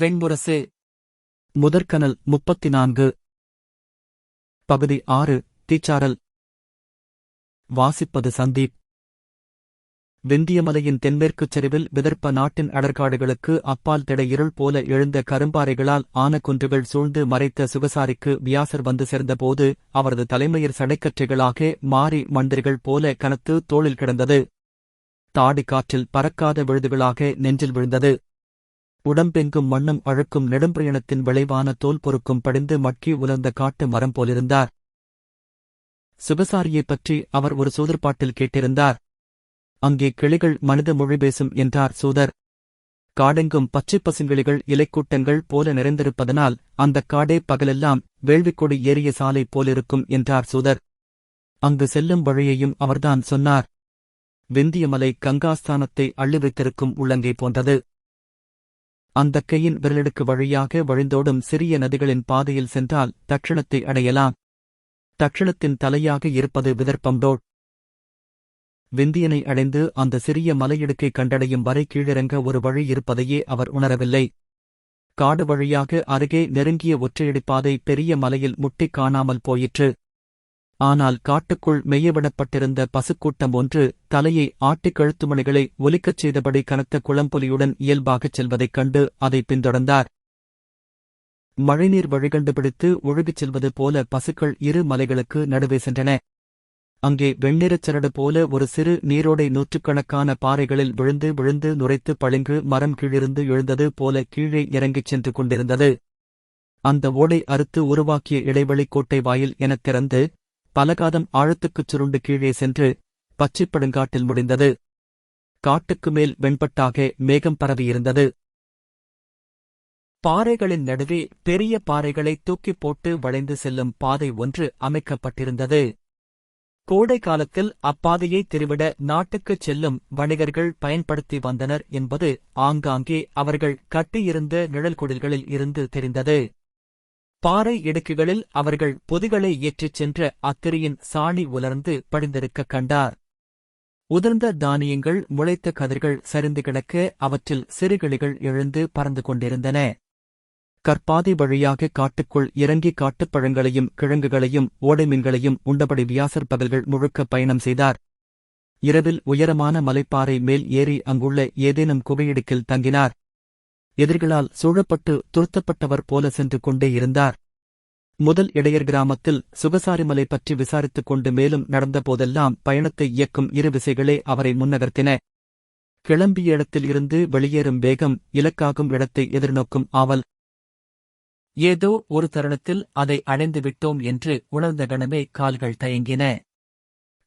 வெண்புரசு முதற்கனல் முப்பத்தி நான்கு பகுதி ஆறு தீச்சாரல் வாசிப்பது சந்தீப். வெந்தியமலையின் தென்மேற்குச் சரிவில் விதர்ப்ப நாட்டின் அடர்காடுகளுக்கு அப்பால் திட இருள் போல எழுந்த கரும்பாறைகளால் ஆன குன்றுகள் சூழ்ந்து மறைத்த சுகசாரிக்கு வியாசர் வந்து சேர்ந்தபோது அவரது தலைமையர் சடைக்கற்றைகளாக மாறி மந்திரிகள் போல கனத்து தோளில் கிடந்தது. தாடி காற்றில் பறக்காத விழுதுகளாக நெஞ்சில் விழுந்தது. உடம்பெங்கும் மண்ணும் அழுக்கும் நெடும்பிரயணத்தின் விளைவான தோல் பொறுக்கும் படிந்து மட்கி உலர்ந்த காட்டு மரம் போலிருந்தார். சுபசாரியைப் பற்றி அவர் ஒரு சூதர்பாட்டில் கேட்டிருந்தார். அங்கே கிளிகள் மனித மொழி பேசும் என்றார் சூதர். காடெங்கும் பச்சைப் பசுங்கிளிகள் இலைக்கூட்டங்கள் போல நிறைந்திருப்பதனால் அந்தக் காடே பகலெல்லாம் வேள்விக்கொடி ஏறிய சாலை போலிருக்கும் என்றார் சூதர். அங்கு செல்லும் வழியையும் அவர்தான் சொன்னார். விந்தியமலை கங்காஸ்தானத்தை அள்ளி வைத்திருக்கும் உள்ளங்கை போன்றது. அந்தக் கையின் விரலடுக்கு வழியாக வழிந்தோடும் சிறிய நதிகளின் பாதையில் சென்றால் தட்சிணத்தை அடையலாம். தட்சிணத்தின் தலையாக இருப்பது விதர்ப்பம்டோட் விந்தியனை அடைந்து அந்த சிறிய மலையிடுக்கை கண்டடையும் வரை கீழிறங்க ஒரு வழி இருப்பதையே அவர் உணரவில்லை. காடு வழியாக அருகே நெருங்கிய ஒற்றையடிப்பாதை பெரிய மலையில் முட்டிக் காணாமல் போயிற்று. ஆனால் காட்டுக்குள் மெய்யவிடப்பட்டிருந்த பசுக்கூட்டம் ஒன்று தலையை ஆட்டிக் கழுத்துமணிகளை ஒலிக்கச் செய்தபடி கனத்த குளம்பொலியுடன் இயல்பாகச் செல்வதைக் கண்டு அதை பின்தொடர்ந்தார். மழைநீர் வழிகண்டு பிடித்து ஒழுகிச் செல்வது போல பசுக்கள் இரு மலைகளுக்கு நடுவே சென்றன. அங்கே வெண்ணிறச் சரடு போல ஒரு சிறு நீரோடை நூற்றுக்கணக்கான பாறைகளில் விழுந்து விழுந்து நுரைத்து பளிங்கு மரம் கீழிருந்து எழுந்தது போல கீழே இறங்கிச் சென்று கொண்டிருந்தது. அந்த ஓடை அறுத்து உருவாக்கிய இடைவெளி கோட்டை வாயில் எனத் திறந்து பலகாதம் ஆழத்துக்குச் சுருண்டு கீழே சென்று பச்சைப்படுங்காட்டில் முடிந்தது. காட்டுக்கு மேல் வெண்பட்டாக மேகம் பரவியிருந்தது. பாறைகளின் நடுவே பெரிய பாறைகளை தூக்கிப் போட்டு வளைந்து செல்லும் பாதை ஒன்று அமைக்கப்பட்டிருந்தது. கோடை காலத்தில் அப்பாதையை திருவிட நாட்டுக்குச் செல்லும் வணிகர்கள் பயன்படுத்தி வந்தனர் என்பது ஆங்காங்கே அவர்கள் கட்டியிருந்த நிழல்குடில்களில் இருந்து தெரிந்தது. பாறை இடுக்குகளில் அவர்கள் பொதிகளை ஏற்றிச் சென்ற அத்திரியின் சாணி உலர்ந்து படிந்திருக்கக் கண்டார். உதிர்ந்த தானியங்கள் முளைத்த கதிர்கள் சரிந்து கிடக்க அவற்றில் சிறுகிளிகள் எழுந்து பறந்து கொண்டிருந்தன. கற்பாதை வழியாக காட்டுக்குள் இறங்கி காட்டுப்பழங்களையும் கிழங்குகளையும் ஓடைமீன்களையும் உண்டபடி வியாசர் பகல்கள் முழுக்க பயணம் செய்தார். இரவில் உயரமான மலைப்பாறை மேல் ஏறி அங்குள்ள ஏதேனும் குகையிடுக்கில் தங்கினார். எதிரிகளால் சூழப்பட்டு துருத்தப்பட்டவர் போல சென்று கொண்டே இருந்தார். முதல் இடையர் கிராமத்தில் சுகசாரிமலை பற்றி விசாரித்துக் கொண்டு மேலும் நடந்தபோதெல்லாம் பயணத்தை இயக்கும் இரு விசைகளே அவரை முன்னகர்த்தின. கிளம்பிய இடத்தில் இருந்து வெளியேறும் வேகம் இலக்காகும் இடத்தை எதிர்நோக்கும் ஆவல். ஏதோ ஒரு தருணத்தில் அதை அடைந்து விட்டோம் என்று உணர்ந்த கணமே கால்கள் தயங்கின.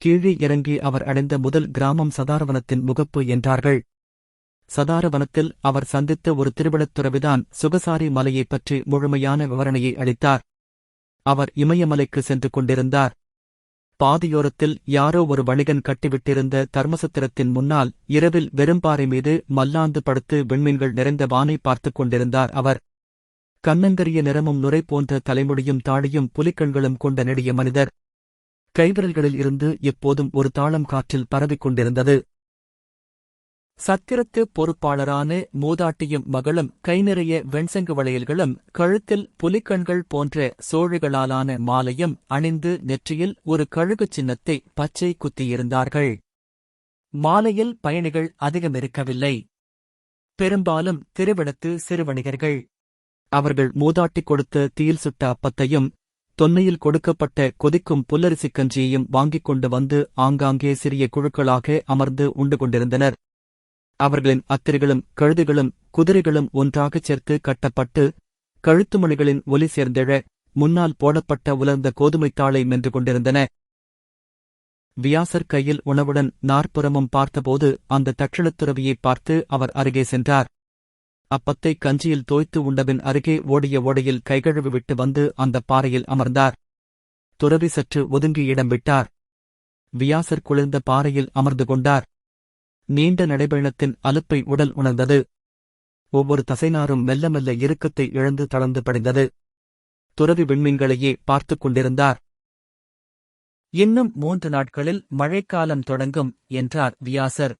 கீழே இறங்கி அவர் அடைந்த முதல் கிராமம் சதாரவனத்தின் முகப்பு என்றார்கள். சதாரவனத்தில் அவர் சந்தித்த ஒரு திருவிழத்துறவிதான் சுகசாரி மலையைப் பற்றி முழுமையான விவரணையை அளித்தார். அவர் இமயமலைக்கு சென்று கொண்டிருந்தார். பாதியோரத்தில் யாரோ ஒரு வணிகன் கட்டிவிட்டிருந்த தர்மசத்திரத்தின் முன்னால் இரவில் வெறும்பாறை மீது மல்லாந்து படுத்து விண்மீன்கள் நிறைந்த வானை பார்த்துக் கொண்டிருந்தார் அவர். கண்ணங்கரிய நிறமும் நுரை போன்ற தலைமுடியும் தாடியும் புலிக்கண்களும் கொண்ட நெடிய மனிதர். கைவிரல்களில் இருந்து எப்போதும் ஒரு தாளம் காற்றில் பரவிக் கொண்டிருந்தது. சத்திரத்து பொறுப்பாளரான மூதாட்டியும் மகளும் கை நிறைய வெண்சங்கு வளையல்களும் கழுத்தில் புலிக்கண்கள் போன்ற சோழிகளாலான மாலையும் அணிந்து நெற்றியில் ஒரு கழுகு சின்னத்தை பச்சை குத்தியிருந்தார்கள். மாலையில் பயணிகள் அதிகமிருக்கவில்லை பெரும்பாலும் திருவிடத்து சிறுவணிகர்கள். அவர்கள் மூதாட்டி கொடுத்த தீயில் சுட்ட அப்பத்தையும் தொன்னையில் கொடுக்கப்பட்ட கொதிக்கும் புல்லரிசிக் கஞ்சியையும் வாங்கிக் கொண்டு வந்து ஆங்காங்கே சிறிய குழுக்களாக அமர்ந்து உண்டு கொண்டிருந்தனர். அவர்களின் அத்திரிகளும் கழுதுகளும் குதிரைகளும் ஒன்றாகச் சேர்த்து கட்டப்பட்டு கழுத்துமணிகளின் ஒலி சேர்ந்தெழ முன்னால் போடப்பட்ட உலர்ந்த கோதுமைத்தாளை மென்று கொண்டிருந்தன. வியாசர் கையில் உணவுடன் நாற்புறமும் பார்த்தபோது அந்த தட்சிணத்துறவியைப் பார்த்து அவர் அருகே சென்றார். அப்பத்தை கஞ்சியில் தோய்த்து உண்டபின் அருகே ஓடிய ஓடையில் கைகழுவி விட்டு வந்து அந்த பாறையில் அமர்ந்தார். துறவி சற்று ஒதுங்கி இடம் விட்டார். வியாசர் குளிர்ந்த பாறையில் அமர்ந்து கொண்டார். நீண்ட நடைபயணத்தின் அலுப்பை உடல் உணர்ந்தது. ஒவ்வொரு தசைநாரும் மெல்ல மெல்ல இறுக்கத்தை இழந்து தளர்ந்து படிந்தது. துறவி விண்மீன்களையே பார்த்துக் கொண்டிருந்தார். இன்னும் மூன்று நாட்களில் மழைக்காலம் தொடங்கும் என்றார் வியாசர்.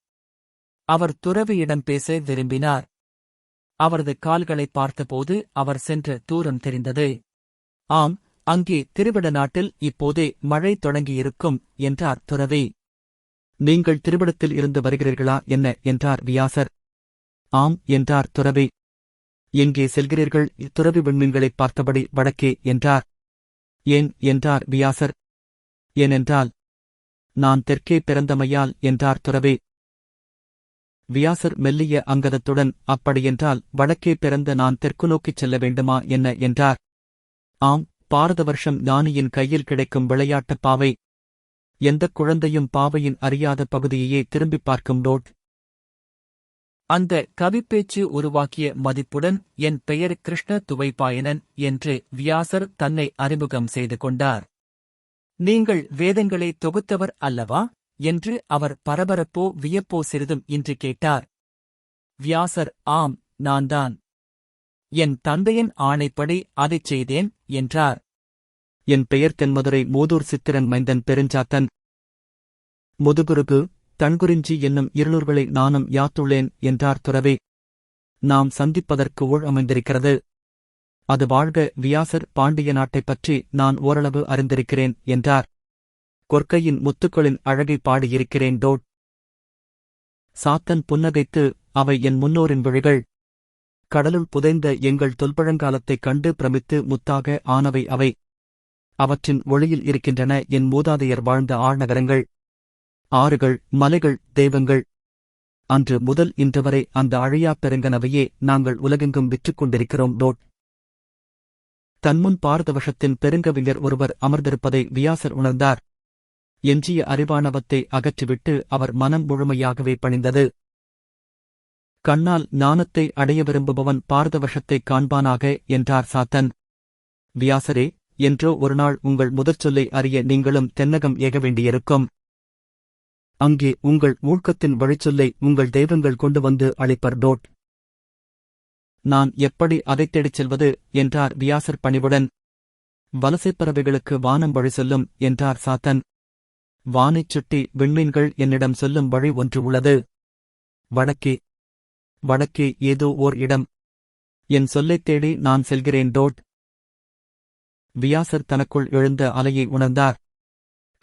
அவர் துறவியிடம் பேச விரும்பினார். அவரது கால்களை பார்த்தபோது அவர் சென்ற தூரம் தெரிந்தது. ஆம் அங்கே திருவிட நாட்டில் இப்போதே மழை தொடங்கியிருக்கும் என்றார் துறவி. நீங்கள் திருவிடத்தில் இருந்து வருகிறீர்களா? என்ன? என்றார் வியாசர். ஆம் என்றார் துறவி. எங்கே செல்கிறீர்கள்? துறவி விண்மீன்களைப் பார்த்தபடி வடக்கே என்றார். ஏன்? என்றார் வியாசர். ஏனென்றால் நான் தெற்கே பிறந்தமையால் என்றார் துறவி. வியாசர் மெல்லிய அங்கதத்துடன் அப்படியென்றால் வடக்கே பிறந்த நான் தெற்கு நோக்கிச் செல்ல வேண்டுமா? என்ன? என்றார். ஆம் பாரத வருஷம் ஞானியின் கையில் கிடைக்கும் விளையாட்டுப் பாவை. எந்தக் குழந்தையும் பாவையின் அறியாத பகுதியையே திரும்பிப் பார்க்கும் டோட் அந்த கவிப்பேச்சு உருவாக்கிய மதிப்புடன் என் பெயர் கிருஷ்ண துவைப்பாயனன் என்று வியாசர் தன்னை அறிமுகம் செய்து கொண்டார். நீங்கள் வேதங்களை தொகுத்தவர் அல்லவா? என்று அவர் பரபரப்போ வியப்போ சிறிதும் இன்று கேட்டார். வியாசர் ஆம் நான்தான். என் தந்தையின் ஆணைப்படி அதைச் செய்தேன் என்றார். என் பெயர் தென்மதுரை மூதூர் சித்திரன் மைந்தன் பெருஞ்சாத்தன். முதுகுருகு தன்குறிஞ்சி என்னும் இருளூர்களை நானும் யாத்துள்ளேன் என்றார் துறவி. நாம் சந்திப்பதற்கு ஊழ் அமைந்திருக்கிறது. அது வாழ்க வியாசர் பாண்டிய நாட்டைப் பற்றி நான் ஓரளவு அறிந்திருக்கிறேன் என்றார். கொற்கையின் முத்துக்களின் அழகை பாடியிருக்கிறேன் டோட் சாத்தன் புன்னகைத்து அவை என் முன்னோரின் விழிகள். கடலுள் புதைந்த எங்கள் தொல்பழங்காலத்தைக் கண்டு பிரமித்து முத்தாக ஆனவை அவை. அவற்றின் ஒளியில் இருக்கின்றன என் மூதாதையர் வாழ்ந்த ஆழ்நகரங்கள் ஆறுகள் மலைகள் தெய்வங்கள். அன்று முதல் இன்று வரை அந்த அழியா பெருங்கனவையே நாங்கள் உலகெங்கும் விற்றுக் கொண்டிருக்கிறோம் டோட் தன்முன் பாரதவசத்தின் பெருங்கவிஞர் ஒருவர் அமர்ந்திருப்பதை வியாசர் உணர்ந்தார். எஞ்சிய அறிவானவத்தை அகற்றிவிட்டு அவர் மனம் முழுமையாகவே பணிந்தது. கண்ணால் ஞானத்தை அடைய விரும்புபவன் பாரதவசத்தைக் காண்பானாக என்றார் சாத்தன். வியாசரே என்றோ ஒருநாள் உங்கள் முதற்சொல்லை அறிய நீங்களும் தென்னகம் ஏக வேண்டியிருக்கும். அங்கே உங்கள் ஊழ்க்கத்தின் வழிச்சொல்லை உங்கள் தெய்வங்கள் கொண்டு வந்து அளிப்பர் டோட். நான் எப்படி அதைத் தேடிச் செல்வது? என்றார் வியாசர் பணிவுடன். வலசைப் பறவைகளுக்கு வானம் வழி சொல்லும் என்றார் சாத்தன். வானைச் சுட்டி விண்மீன்கள் என்னிடம் சொல்லும் வழி ஒன்று உள்ளது. வடக்கே. வடக்கே ஏதோ ஓர் இடம். என் சொல்லைத் தேடி நான் செல்கிறேன் டோட். வியாசர் தனக்குள் எழுந்த அலையை உணர்ந்தார்.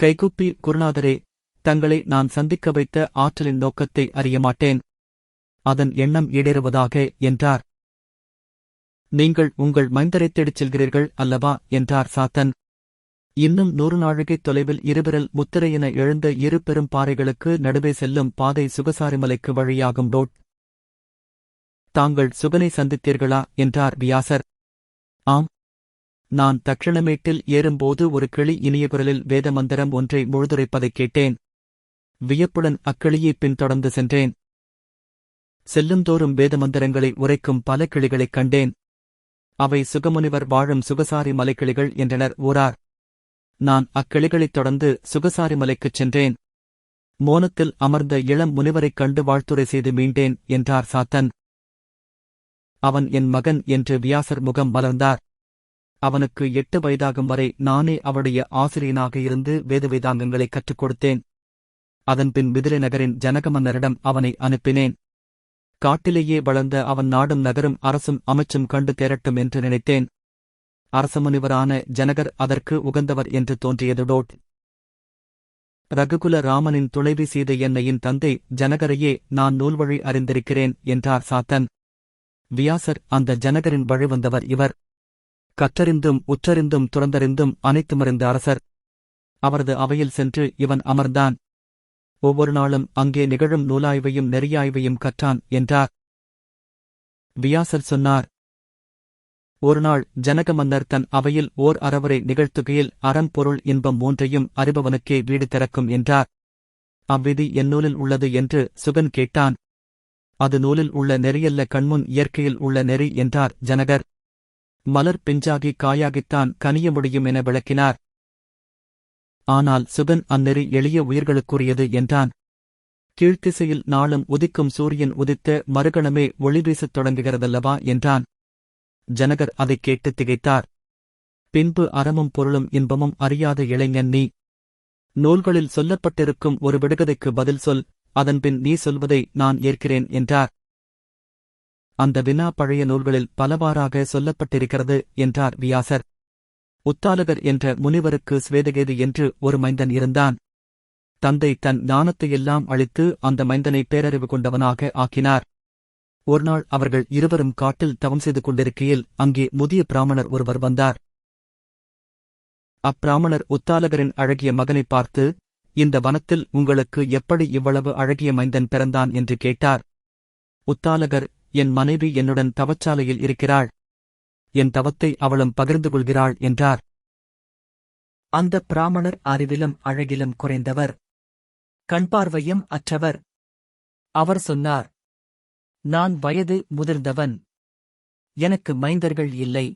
கைகுப்பி குருநாதரே தங்களை நான் சந்திக்க வைத்த ஆற்றலின் நோக்கத்தை அறிய மாட்டேன் அதன் எண்ணம் ஈடேறுவதாக என்றார். நீங்கள் உங்கள் மைந்தரை தேடிச் செல்கிறீர்கள் அல்லவா? என்றார் சாத்தன். இன்னும் நூறு நாழிகை தொலைவில் இருவிரல் முத்திரையென எழுந்த இரு பெரும் பாறைகளுக்கு நடுவே செல்லும் பாதை சுகசாரிமலைக்கு வழியாகும் ரோட். தாங்கள் சுகனை சந்தித்தீர்களா? என்றார் வியாசர். ஆம் நான் தட்சணமேட்டில் ஏறும்போது ஒரு கிளி இனிய குரலில் வேதமந்திரம் ஒன்றை முழுதுரைப்பதைக் கேட்டேன். வியப்புடன் அக்கிளியைப் பின்தொடர்ந்து சென்றேன். செல்லுந்தோறும் வேதமந்திரங்களை உரைக்கும் பல கிளிகளைக் கண்டேன். அவை சுகமுனிவர் வாழும் சுகசாரி மலைக்கிளிகள் என்றனர் ஊரார் நான் அக்கிளிகளைத் தொடர்ந்து சுகசாரி மலைக்குச் சென்றேன். மோனத்தில் அமர்ந்த இளம் முனிவரைக் கண்டு வாழ்த்துரை செய்து மீண்டேன் என்றார் சாத்தன். அவன் என் மகன் என்று வியாசர் முகம் மலர்ந்தார். அவனுக்கு எட்டு வயதாகும் வரை நானே அவருடைய ஆசிரியனாக இருந்து வேத வேதாங்கங்களை கற்றுக் கொடுத்தேன் அதன்பின் மிதிரை நகரின் ஜனக மன்னரிடம் அவனை அனுப்பினேன். காட்டிலேயே வளர்ந்த அவன் நாடும் நகரும் அரசும் அமைச்சும் கண்டு தேரட்டும் என்று நினைத்தேன். அரசமுனிவரான ஜனகர் அதற்கு உகந்தவர் என்று தோன்றியது டோட். ரகுகுல ராமனின் துணைவி சீதை என்னையின் தந்தை ஜனகரையே நான் நூல்வழி அறிந்திருக்கிறேன் என்றார் சாத்தன். வியாசர் அந்த ஜனகரின் வழிவந்தவர் இவர். கற்றறிந்தும் உற்றறிந்தும் துறந்தறிந்தும் அனைத்துமறிந்த அரசர். அவரது அவையில் சென்று இவன் அமர்ந்தான். ஒவ்வொரு நாளும் அங்கே நிகழும் நூலாய்வையும் நெறியாய்வையும் கற்றான் என்றார். வியாசர் சொன்னார் ஒருநாள் ஜனக மன்னர் தன் அவையில் ஓர் அறவரை நிகழ்த்துகையில் அறம் பொருள் இன்பம் மூன்றையும் அறிபவனுக்கே வீடு திறக்கும் என்றார். அவ்விதி என் நூலில் உள்ளது என்று சுகன் கேட்டான். அது நூலில் உள்ள நெறியல்ல கண்முன் இயற்கையில் உள்ள நெறி என்றார் ஜனகர். மலர் பிஞ்சாகி காயாகித்தான் கனிய முடியும் என விளக்கினார். ஆனால் சுகன் அந்நெறி எளிய உயிர்களுக்குரியது என்றான். கீழ்த்திசையில் நாளும் உதிக்கும் சூரியன் உதித்த மறுகணமே ஒளி வீசத் தொடங்குகிறதல்லவா என்றான். ஜனகர் அதைக் கேட்டு திகைத்தார். பின்பு அறமும் பொருளும் இன்பமும் அறியாத இளைஞன் நீ. நூல்களில் சொல்லப்பட்டிருக்கும் ஒரு விடுகதைக்கு பதில் சொல். அதன்பின் நீ சொல்வதை நான் ஏற்கிறேன் என்றார். அந்த வினா பழைய நூல்களில் பலவாறாக சொல்லப்பட்டிருக்கிறது என்றார் வியாசர். உத்தாலகர் என்ற முனிவருக்கு ஸ்வேதகேது என்று ஒரு மைந்தன் இருந்தான். தந்தை தன் ஞானத்தையெல்லாம் அழித்து அந்த மைந்தனை பேரறிவு கொண்டவனாக ஆக்கினார். ஒருநாள் அவர்கள் இருவரும் காட்டில் தவம் செய்து கொண்டிருக்கையில் அங்கே முதிய பிராமணர் ஒருவர் வந்தார். அப்பிராமணர் உத்தாலகரின் அழகிய மகனை பார்த்து இந்த வனத்தில் உங்களுக்கு எப்படி இவ்வளவு அழகிய மைந்தன் பிறந்தான்? என்று கேட்டார். உத்தாலகர் என் மனைவி என்னுடன் தவச்சாலையில் இருக்கிறாள். என் தவத்தை அவளும் பகிர்ந்து கொள்கிறாள் என்றார். அந்த பிராமணர் அறிவிலும் அழகிலும் குறைந்தவர். கண்பார்வையும் அற்றவர். அவர் சொன்னார் நான் வயது முதிர்ந்தவன். எனக்கு மைந்தர்கள் இல்லை.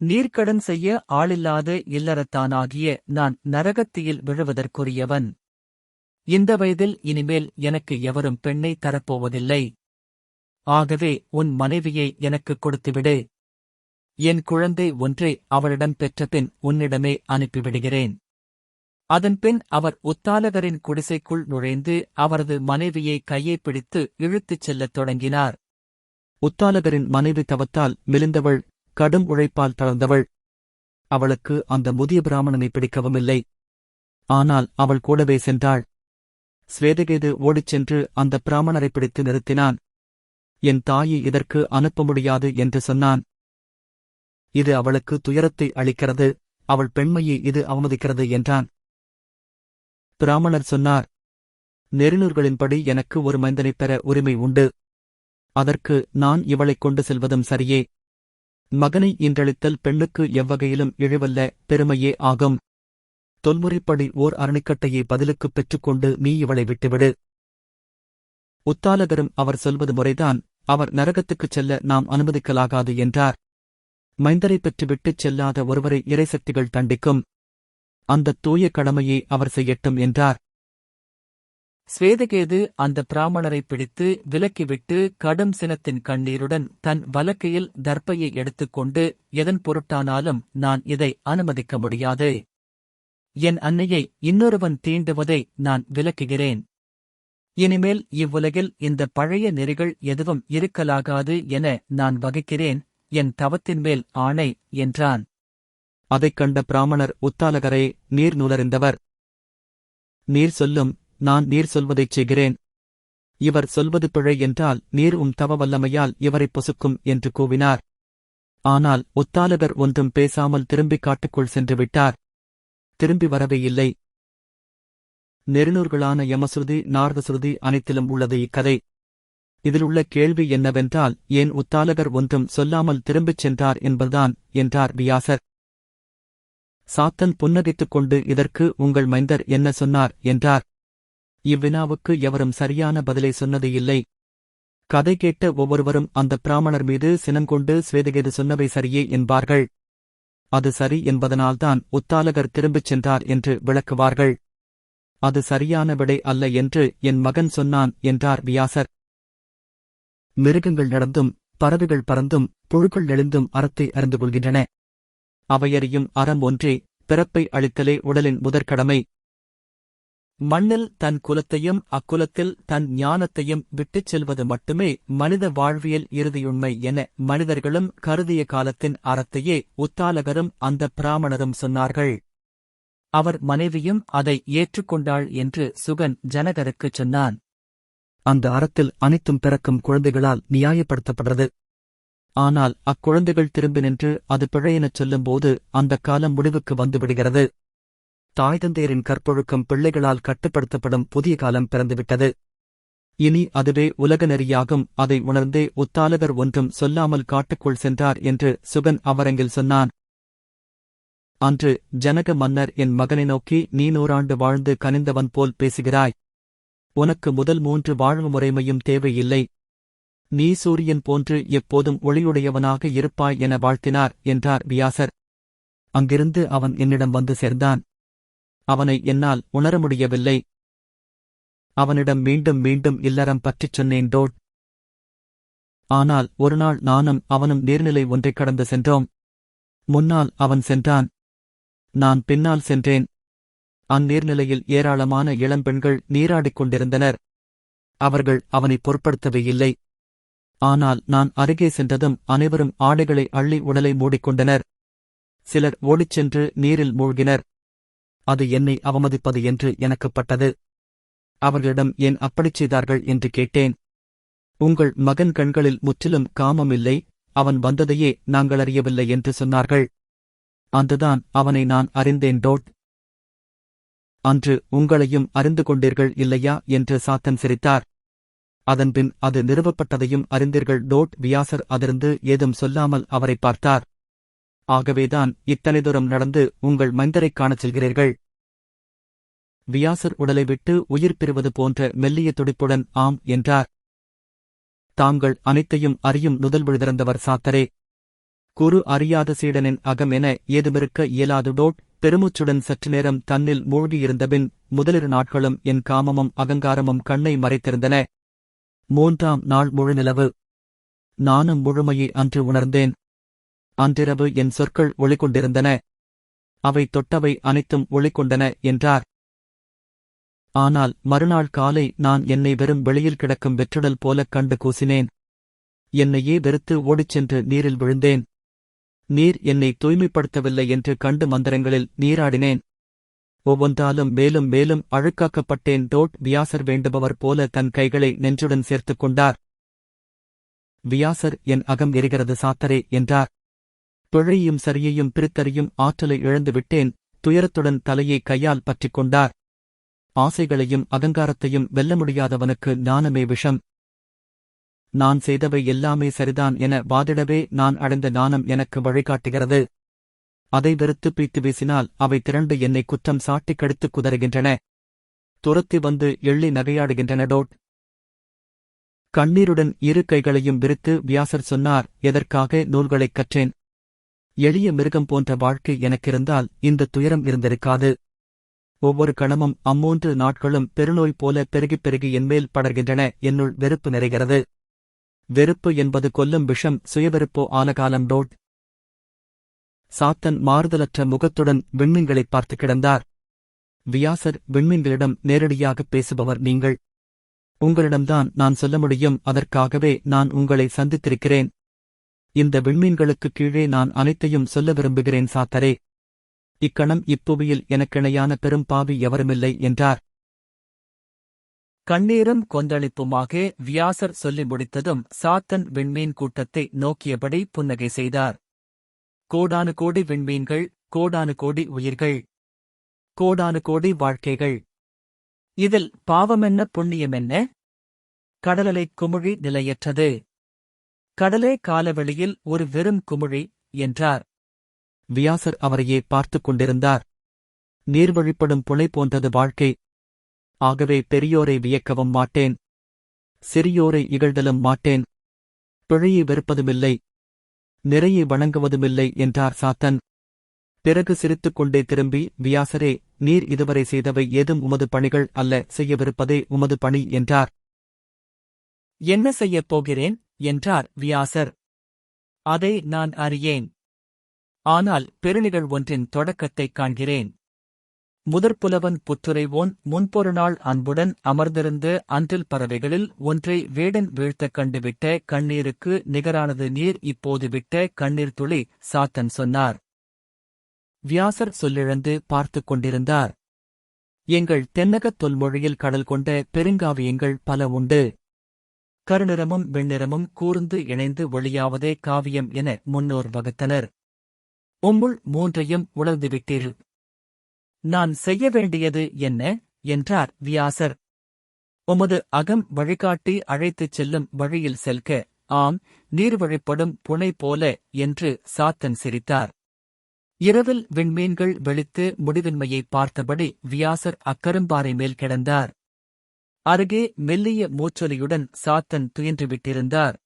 நீர்க்கடன் செய்ய ஆளில்லாத இல்லறத்தானாகிய நான் நரகத்தியில் விழுவதற்குரியவன். இந்த வயதில் இனிமேல் எனக்கு எவரும் பெண்ணை தரப்போவதில்லை. ஆகவே உன் மனைவியை எனக்குக் கொடுத்துவிடு. என் குழந்தை ஒன்றை அவளிடம் பெற்றபின் உன்னிடமே அனுப்பிவிடுகிறேன். அதன்பின் அவர் உத்தாலகரின் குடிசைக்குள் நுழைந்து அவரது மனைவியை கையை பிடித்து இழுத்துச் செல்லத் தொடங்கினார். உத்தாலகரின் மனைவி தவத்தால் மெலிந்தவள் கடும் உழைப்பால் தளர்ந்தவள். அவளுக்கு அந்த முதிய பிராமணனை பிடிக்கவும் இல்லை ஆனால் அவள் கூடவே சென்றாள். ஸ்வேதகேது ஓடிச் சென்று அந்த பிராமணரை பிடித்து நிறுத்தினான். என் தாயை இதற்கு அனுப்ப முடியாது என்று சொன்னான். இது அவளுக்கு துயரத்தை அளிக்கிறது அவள் பெண்மையை இது அவமதிக்கிறது என்றான். பிராமணர் சொன்னார் நெறிநூர்களின்படி எனக்கு ஒரு மைந்தனைப் பெற உரிமை உண்டு. அதற்கு நான் இவளைக் கொண்டு செல்வதும் சரியே. மகனை இன்றளித்தல் பெண்ணுக்கு எவ்வகையிலும் இழிவல்ல பெருமையே ஆகும். தொல்முறைப்படி ஓர் அரணிக்கட்டையை பதிலுக்குப் பெற்றுக்கொண்டு நீ இவளை விட்டுவிடு உத்தாலகரும் அவர் சொல்வது முறைதான். அவர் நரகத்துக்குச் செல்ல நாம் அனுமதிக்கலாகாது என்றார். மைந்தரை பெற்றுவிட்டுச் செல்லாத ஒருவரை இறைசக்திகள் தண்டிக்கும். அந்த தூய கடமையை அவர் செய்யட்டும் என்றார். ஸ்வேதகேது அந்த பிராமணரை பிடித்து விலக்கிவிட்டு கடும் சினத்தின் கண்ணீருடன் தன் வலக்கையில் தர்ப்பையை எடுத்துக்கொண்டு எதன் பொருட்டானாலும் நான் இதை அனுமதிக்க முடியாது. என் அன்னையை இன்னொருவன் தீண்டுவதை நான் விலக்குகிறேன். இனிமேல் இவ்வுலகில் இந்த பழைய நெறிகள் எதுவும் இருக்கலாகாது என நான் வகிக்கிறேன் என் தவத்தின் மேல் ஆணை என்றான். அதைக் கண்ட பிராமணர் உத்தாலகரே நீர் நுலறிந்தவர் நீர் சொல்லும் நான் நீர் சொல்வதைச் செய்கிறேன். இவர் சொல்வது பிழை என்றால் நீர் உம் தவ வல்லமையால் இவரைப் பொசுக்கும் என்று கூவினார். ஆனால் உத்தாலகர் ஒன்றும் பேசாமல் திரும்பிக் காட்டுக்குள் சென்று விட்டார் திரும்பி வரவே இல்லை. நெருநூர்களான யமசுருதி நார்தசுருதி அனைத்திலும் உள்ளது இக்கதை. இதிலுள்ள கேள்வி என்னவென்றால் ஏன் உத்தாலகர் ஒன்றும் சொல்லாமல் திரும்பிச் சென்றார் என்பதுதான் என்றார் வியாசர். சாத்தன் புன்னகைத்துக் கொண்டு இதற்கு உங்கள் மைந்தர் என்ன சொன்னார் என்றார். இவ்வினாவுக்கு எவரும் சரியான பதிலை சொன்னது இல்லை. கதை கேட்ட ஒவ்வொருவரும் அந்த பிராமணர் மீது சினங்கொண்டு சுவேதகேது சொன்னவை சரியே என்பார்கள். அது சரி என்பதனால்தான் உத்தாலகர் திரும்பிச் சென்றார் என்று விளக்குவார்கள். அது சரியான விடை அல்ல என்று என் மகன் சொன்னான் என்றார் வியாசர். மிருகங்கள் நடந்தும் பறவைகள் பறந்தும் புழுக்கள் எழுந்தும் அறத்தை அறிந்து கொள்கின்றன. அவையறியும் அறம் ஒன்றே பிறப்பை அளித்தலே உடலின் முதற்கடமை. மண்ணில் தன் குலத்தையும் அக்குலத்தில் தன் ஞானத்தையும் விட்டுச் செல்வது மட்டுமே மனித வாழ்வியல் இறுதியுண்மை என மனிதர்களும் கருதிய காலத்தின் அறத்தையே உத்தாலகரும் அந்த பிராமணரும் சொன்னார்கள். அவர் மனைவியும் அதை ஏற்றுக்கொண்டாள் என்று சுகன் ஜனகருக்குச் சொன்னான். அந்த அறத்தில் அனைத்தும் பிறக்கும் குழந்தைகளால் நியாயப்படுத்தப்படுறது. ஆனால் அக்குழந்தைகள் திரும்பி நின்று அது பிழையெனச் சொல்லும்போது அந்தக் காலம் முடிவுக்கு வந்துவிடுகிறது. தாய் தந்தையரின் கற்பொழுக்கம் பிள்ளைகளால் கட்டுப்படுத்தப்படும் புதிய காலம் பிறந்துவிட்டது. இனி அதுவே உலக நெறியாகும் அதை உணர்ந்தே உத்தாலகர் ஒன்றும் சொல்லாமல் காட்டுக்குள் சென்றார் என்று சுகன் அவரங்கில் சொன்னான். அன்று ஜனக மன்னர் என் மகனை நோக்கி நீ நூறாண்டு வாழ்ந்து கனிந்தவன் போல் பேசுகிறாய். உனக்கு முதல் மூன்று வாழ்வு முறைமையும் தேவையில்லை. நீ சூரியன் போன்று எப்போதும் ஒளியுடையவனாக இருப்பாய் என வாழ்த்தினார் என்றார் வியாசர். அங்கிருந்து அவன் என்னிடம் வந்து சேர்ந்தான். அவனை என்னால் உணர முடியவில்லை. அவனிடம் மீண்டும் மீண்டும் இல்லறம் பற்றிச் சொன்னேன் டோட். ஆனால் ஒருநாள் நானும் அவனும் நீர்நிலை ஒன்றைக் கடந்து சென்றோம். முன்னால் அவன் சென்றான். நான் பின்னால் சென்றேன். அந்நீர்நிலையில் ஏராளமான இளம்பெண்கள் நீராடிக் கொண்டிருந்தனர். அவர்கள் அவனை பொருட்படுத்தவே இல்லை. ஆனால் நான் அருகே சென்றதும் அனைவரும் ஆடைகளை அள்ளி உடலை மூடிக்கொண்டனர் சிலர் ஓடிச் சென்று நீரில் மூழ்கினர். அது என்னை அவமதிப்பது என்று எனக்குப்பட்டது அவர்களிடம் ஏன் அப்படிச் செய்தார்கள் என்று கேட்டேன். உங்கள் மகன் கண்களில் முற்றிலும் காமமில்லை. அவன் வந்ததையே நாங்கள் அறியவில்லை என்று சொன்னார்கள். அன்றுதான் அவனை நான் அறிந்தேன். டோட். அன்று உங்களையும் அறிந்து கொண்டீர்கள் இல்லையா என்று சாத்தன் சிரித்தார். அதன்பின் அது நிறுவப்பட்டதையும் அறிந்தீர்கள். டோட் வியாசர் அதிருந்து ஏதும் சொல்லாமல் அவரை பார்த்தார். ஆகவேதான் இத்தனை தூரம் நடந்து உங்கள் மைந்தரைக் காணச் செல்கிறீர்கள். வியாசர் உடலை விட்டு உயிர் பெறுவது போன்ற மெல்லிய துடிப்புடன் ஆம் என்றார். தாங்கள் அனைத்தையும் அறியும் நுதல் விழுதிறந்தவர் சாத்தரே. குரு அறியாத சீடனின் அகம் என ஏதுமிருக்க இயலாது டோட் சற்று நேரம் தன்னில் மூழ்கியிருந்தபின் முதலிரு நாட்களும் என் காமமும் அகங்காரமும் கண்ணை மறைத்திருந்தன. மூன்றாம் நாள் முழுநிலவு. நானும் முழுமையை அன்று உணர்ந்தேன். அன்றிரவு என் சொற்கள் ஒளிகொண்டிருந்தன. அவை தொட்டவை அனைத்தும் ஒளிகொண்டன என்றார். ஆனால் மறுநாள் காலை நான் என்னை வெறும் வெளியில் கிடக்கும் வெற்றுடல் போலக் கண்டு கூசினேன். என்னையே வெறுத்து ஓடிச் சென்று நீரில் விழுந்தேன். நீர் என்னை தூய்மைப்படுத்தவில்லை என்று கண்டு மந்திரங்களில் நீராடினேன். ஒவ்வொன்றாலும் மேலும் மேலும் அழுக்காக்கப்பட்டேன். டோட் வியாசர் வேண்டுபவர் போல தன் கைகளை நெஞ்சுடன் சேர்த்துக் கொண்டார். வியாசர் என் அகம் எரிகிறது சாத்தரே என்றார். பிழையும் சரியையும் பிரித்தறியும் ஆற்றலை இழந்து விட்டேன். துயரத்துடன் தலையை கையால் பற்றிக் கொண்டார். ஆசைகளையும் அகங்காரத்தையும் வெல்ல முடியாதவனுக்கு ஞானமே விஷம். நான் செய்தவை எல்லாமே சரிதான் என வாதிடவே நான் அடைந்த ஞானம் எனக்கு வழிகாட்டுகிறது. அதை வெறுத்து பீத்து வீசினால் அவை திரண்டு என்னை குற்றம் சாட்டி கடித்து குதறுகின்றன. துரத்தி வந்து எள்ளி நகையாடுகின்றன. டோட். கண்ணீருடன் இரு கைகளையும் விரித்து வியாசர் சொன்னார் எதற்காக நூல்களைக் கற்றேன்? எளிய மிருகம் போன்ற வாழ்க்கை எனக்கிருந்தால் இந்த துயரம் இருந்திருக்காது. ஒவ்வொரு கணமும் அம்மூன்று நாட்களும் பெருநோய் போல பெருகிப் பெருகி என்மேல் படர்கின்றன. என்னுள் வெறுப்பு நிறைகிறது. வெறுப்பு என்பது கொல்லும் விஷம் சுயவெறுப்போ ஆலகாலம் டோட். சாத்தன் மாறுதலற்ற முகத்துடன் விண்மீன்களைப் பார்த்து கிடந்தார். வியாசர் விண்மீன்களிடம் நேரடியாகப் பேசுபவர் நீங்கள். உங்களிடம்தான் நான் சொல்ல முடியும் அதற்காகவே நான் உங்களை சந்தித்திருக்கிறேன். இந்த விண்மீன்களுக்கு கீழே நான் அனைத்தையும் சொல்ல விரும்புகிறேன் சாத்தரே. இக்கணம் இப்புவியில் எனக்கிணையான பெரும் பாவி எவருமில்லை என்றார். கண்ணீரும் கொந்தளிப்புமாக வியாசர் சொல்லி முடித்ததும் சாத்தன் விண்மீன் கூட்டத்தை நோக்கியபடி புன்னகை செய்தார். கோடானு கோடி விண்மீன்கள் கோடானு கோடி உயிர்கள் கோடானு கோடி வாழ்க்கைகள். இதில் பாவமென்ன புண்ணியமென்ன? கடலலை குமிழி நிலையற்றது. கடலே காலவெளியில் ஒரு வெறும் குமிழி என்றார். வியாசர் அவரையே பார்த்துக் கொண்டிருந்தார். நீர்வழிப்படும் புனை போன்றது வாழ்க்கை. ஆகவே பெரியோரை வியக்கவும் மாட்டேன். சிறியோரை இகழ்தலும் மாட்டேன். பிழையை வெறுப்பதுமில்லை. நிறையை வணங்குவதுமில்லை என்றார் சாத்தன். பிறகு சிரித்துக் கொண்டே திரும்பி வியாசரே நீர் இதுவரை செய்தவை ஏதும் உமது பணிகள் அல்ல செய்யவிருப்பதே உமது பணி என்றார். என்ன செய்யப் போகிறேன்? என்றார் வியாசர். அதை நான் அறியேன். ஆனால் பெருநிகழ் ஒன்றின் தொடக்கத்தைக் காண்கிறேன். முதற்புலவன் புத்துரைவோன் முன்பொருநாள் அன்புடன் அமர்ந்திருந்து அன்றில் பறவைகளில் ஒன்றை வேடன் வீழ்த்தக் கண்டுவிட்ட கண்ணீருக்கு நிகரானது நீர் இப்போது விட்ட கண்ணீர் துளி சாத்தன் சொன்னார். வியாசர் சொல்லிழந்து பார்த்துக் கொண்டிருந்தார். எங்கள் தென்னகத் தொல்மொழியில் கடல் கொண்ட பெருங்காவியங்கள் பல உண்டு. கருநிறமும் வெண்ணிறமும் கூர்ந்து இணைந்து ஒளியாவதே காவியம் என முன்னோர் வகுத்தனர். உம்முள் மூன்றையும் உணர்ந்துவிட்டீர்கள் நான் செய்ய வேண்டியது என்ன? என்றார் வியாசர். உமது அகம் வழிகாட்டி அழைத்துச் செல்லும் வழியில் செல்க. ஆம் நீர் வழிப்படும் புனை போல என்று சாத்தன் சிரித்தார். இரவில் விண்மீன்கள் வெளித்து முடிவின்மையை பார்த்தபடி வியாசர் அக்கரும்பாறை மேல் கிடந்தார். அருகே மெல்லிய மூச்சொலியுடன் சாத்தன் துயன்றுவிட்டிருந்தார்.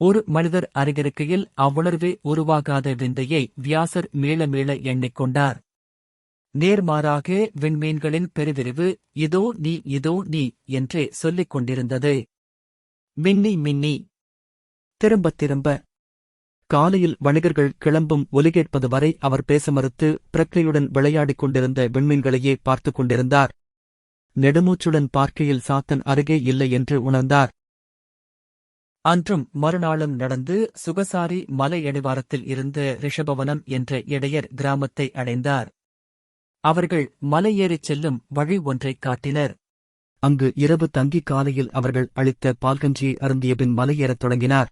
ஒரு மனிதர் அருகிருக்கையில் அவ்வுணர்வே உருவாகாத விந்தையை வியாசர் மீள மீள எண்ணிக்கொண்டார். நேர்மாறாக விண்மீன்களின் பெருவிரிவு இதோ நீ இதோ நீ என்றே சொல்லிக் கொண்டிருந்தது. மின்னி மின்னி. திரும்பத் திரும்ப. காலையில் வணிகர்கள் கிளம்பும் ஒலி கேட்பது வரை அவர் பேச மறுத்து பிரக்கையுடன் விளையாடிக் கொண்டிருந்த விண்மீன்களையே பார்த்துக் கொண்டிருந்தார். நெடுமூச்சுடன் பார்க்கையில் சாத்தன் அருகே இல்லை என்று உணர்ந்தார். அன்றும் மறுநாளும் நடந்து சுகசாரி மலையடிவாரத்தில் இருந்த ரிஷபவனம் என்ற இடையர் கிராமத்தை அடைந்தார். அவர்கள் மலையேறிச் செல்லும் வழி ஒன்றைக் காட்டினர். அங்கு இரவு தங்கி காலையில் அவர்கள் அளித்த பால்கஞ்சியை அருந்தியபின் மலையேறத் தொடங்கினார்.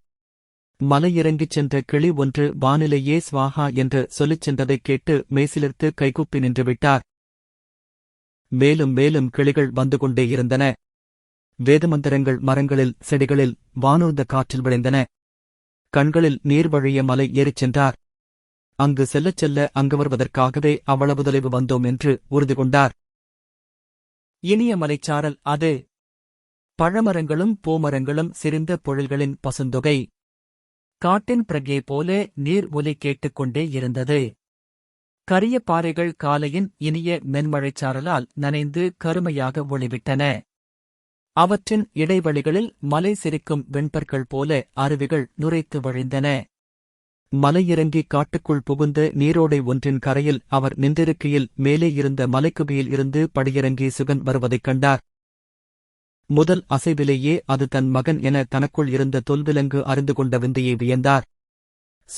மலையிறங்கிச் சென்ற கிளி ஒன்று வானிலையே ஸ்வாஹா என்று சொல்லிச் சென்றதைக் கேட்டு மேசிலிர்த்து கைகூப்பி நின்றுவிட்டார் மேலும் மேலும் கிளிகள் வந்து கொண்டே இருந்தன. வேதமந்திரங்கள் மரங்களில் செடிகளில் வானூர்ந்த காற்றில் விளைந்தன. கண்களில் நீர் வழிய மலை ஏறிச் சென்றார். அங்கு செல்லச் செல்ல அங்கு வருவதற்காகவே அவ்வளவு தொலைவு வந்தோம் என்று உறுதி கொண்டார். இனிய மலைச்சாரல் அது பழமரங்களும் பூமரங்களும் சிரிந்த பொழில்களின் பசுந்தொகை. காட்டின் பிரகே போல நீர் ஒலி கேட்டுக்கொண்டே இருந்தது. கரிய பாறைகள் காலையின் இனிய மென்மழைச்சாரலால் நனைந்து கருமையாக ஒளிவிட்டன. அவற்றின் இடைவெளிகளில் மலை சிரிக்கும் வெண்பற்கள் போல அருவிகள் நுரைத்து வழிந்தன. மலையிறங்கி காட்டுக்குள் புகுந்த நீரோடை ஒன்றின் கரையில் அவர் நின்றிருக்கையில் மேலே இருந்த மலைக்குகையில் இருந்து படியிறங்கி சுகன் வருவதைக் கண்டார். முதல் அசைவிலேயே அது தன் மகன் என தனக்குள் இருந்த தொல்விலங்கு அறிந்து கொண்ட விந்தையை வியந்தார்.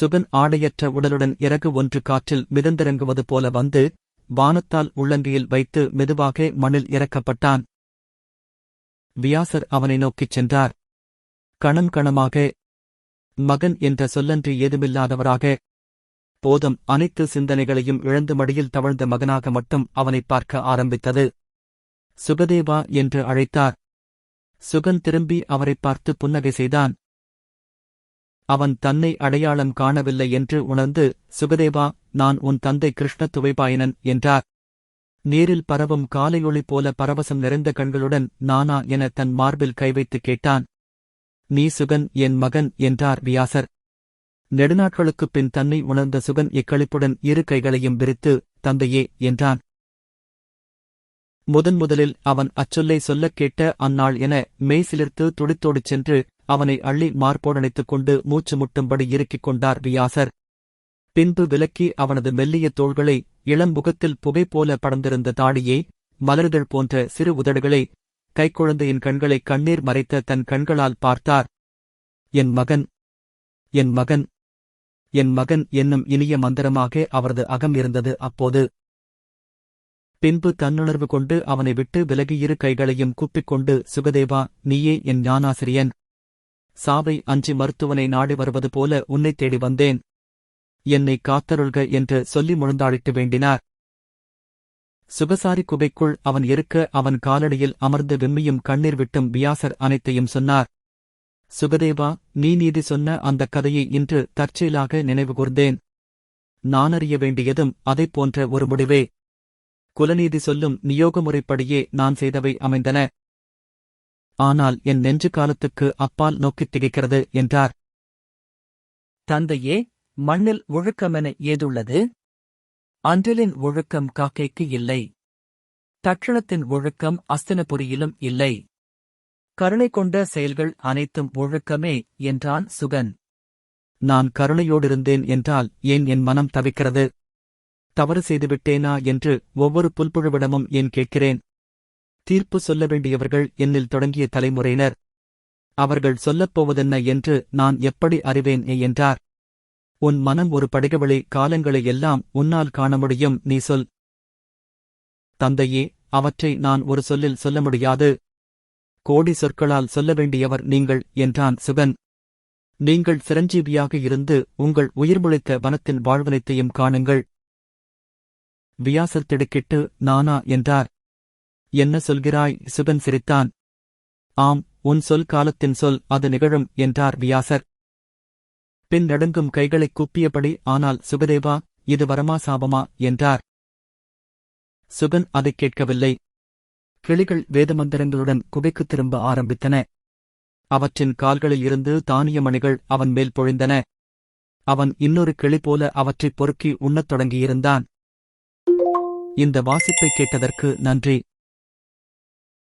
சுகன் ஆடையற்ற உடலுடன் இறகு ஒன்று காற்றில் மிதந்திறங்குவது போல வந்து வானத்தால் உள்ளங்கையில் வைத்து மெதுவாக மணில் இறக்கப்பட்டான். வியாசர் அவனை நோக்கிச் சென்றார். கணம் கணமாக மகன் என்ற சொல்லன்றி ஏதுமில்லாதவராக. போதும் அனைத்து சிந்தனைகளையும் இழந்து மடியில் தவழ்ந்த மகனாக மட்டும் அவனைப் பார்க்க ஆரம்பித்தது. சுகதேவா என்று அழைத்தார். சுகன் திரும்பி அவரைப் பார்த்து புன்னகை செய்தான். அவன் தன்னை அடையாளம் காணவில்லை என்று உணர்ந்து சுகதேவா நான் உன் தந்தை கிருஷ்ண துவைபாயனன் என்றார். நீரில் பரவும் காலையொளி போல பரவசம் நிறைந்த கண்களுடன் நானா என தன் மார்பில் கை வைத்து கேட்டான். நீ சுகன் என் மகன் என்றார் வியாசர். நெடுநாட்களுக்குப் பின் தன்னை உணர்ந்த சுகன் இக்களிப்புடன் இரு கைகளையும் விரித்து தந்தையே என்றான். முதன் முதலில் அவன் அச்சொல்லை சொல்லக் கேட்ட அந்நாள் என மெய் சிலிர்த்து துடித்தோடிச் சென்று அவனை அள்ளி மார்போடணைத்துக் கொண்டு மூச்சு முட்டும்படி இறுக்கிக் கொண்டார் வியாசர். பின்பு விலக்கி அவனது மெல்லிய தோள்களை இளம்புகத்தில் புகை போல படர்ந்திருந்த தாடியை மலர்கள் போன்ற சிறு உதடுகளை கைக்குழந்தையின் கண்களை கண்ணீர் மறைத்த தன் கண்களால் பார்த்தார். என் மகன் என் மகன் என் மகன் என்னும் இனிய மந்திரமாக அவரது அகம் இருந்தது. அப்போது பின்பு தன்னுணர்வு கொண்டு அவனை விட்டு விலகியிரு கைகளையும் கூப்பிக்கொண்டு சுகதேவா நீயே என் ஞானாசிரியன். சாவை அஞ்சி மருத்துவனை நாடி வருவது போல உன்னைத் தேடி வந்தேன். என்னை காத்தருள்க என்று சொல்லி முழுந்தாழிட்டு வேண்டினார். சுகசாரி குபைக்குள் அவன் இருக்க அவன் காலடியில் அமர்ந்து விம்மியும் கண்ணீர் விட்டும் வியாசர் அனைத்தையும் சொன்னார். சுகதேவா நீ நீதி சொன்ன அந்தக் கதையை இன்று தற்செயலாக நினைவுகூர்ந்தேன் நானறிய வேண்டியதும் அதைப் போன்ற ஒரு முடிவே. குலநீதி சொல்லும் நியோக முறைப்படியே நான் செய்தவை அமைந்தன. ஆனால் என் நெஞ்சு காலத்துக்கு அப்பால் நோக்கித் திகைக்கிறது என்றார். தந்தையே மண்ணில் ஒழுக்கமென ஏதுள்ளது? அன்றலின் ஒழுக்கம் காக்கைக்கு இல்லை. தட்சணத்தின் ஒழுக்கம் அஸ்தினபுரியிலும் இல்லை. கருணை கொண்ட செயல்கள் அனைத்தும் ஒழுக்கமே என்றான் சுகன். நான் கருணையோடிருந்தேன் என்றால் ஏன் என் மனம் தவிக்கிறது? தவறு செய்துவிட்டேனா என்று ஒவ்வொரு புல்புழுவிடமும் ஏன் கேட்கிறேன்? தீர்ப்பு சொல்ல வேண்டியவர்கள் என்னில் தொடங்கிய தலைமுறையினர். அவர்கள் சொல்லப்போவதென்ன என்று நான் எப்படி அறிவேன் என்றார். உன் மனம் ஒரு படிகவழி காலங்களை எல்லாம் உன்னால் காண முடியும் நீ சொல். தந்தையே அவற்றை நான் ஒரு சொல்லில் சொல்ல முடியாது. கோடி சொற்களால் சொல்ல வேண்டியவர் நீங்கள் என்றான் சுகன் நீங்கள் சிரஞ்சீவியாக இருந்து உங்கள் உயிர்முழைத்த வனத்தின் வாழ்வனைத்தையும் காணுங்கள். வியாசர் திடுக்கிட்டு நானா? என்றார். என்ன சொல்கிறாய்? சுகன் சிரித்தான். ஆம் உன் சொல் காலத்தின் சொல் அது நிகழும் என்றார் வியாசர். பின் நடுங்கும் கைகளைக் கூப்பியபடி ஆனால் சுகதேவா இது வரமா சாபமா? என்றார். சுகன் அதைக் கேட்கவில்லை. கிளிகள் வேதமந்திரங்களுடன் குகைக்குத் திரும்ப ஆரம்பித்தன. அவற்றின் கால்களில் இருந்து தானிய மணிகள் அவன் மேல் பொழிந்தன. அவன் இன்னொரு கிளி போல அவற்றைப் பொறுக்கி உண்ணத் தொடங்கியிருந்தான். இந்த வாசிப்பை கேட்டதற்கு நன்றி.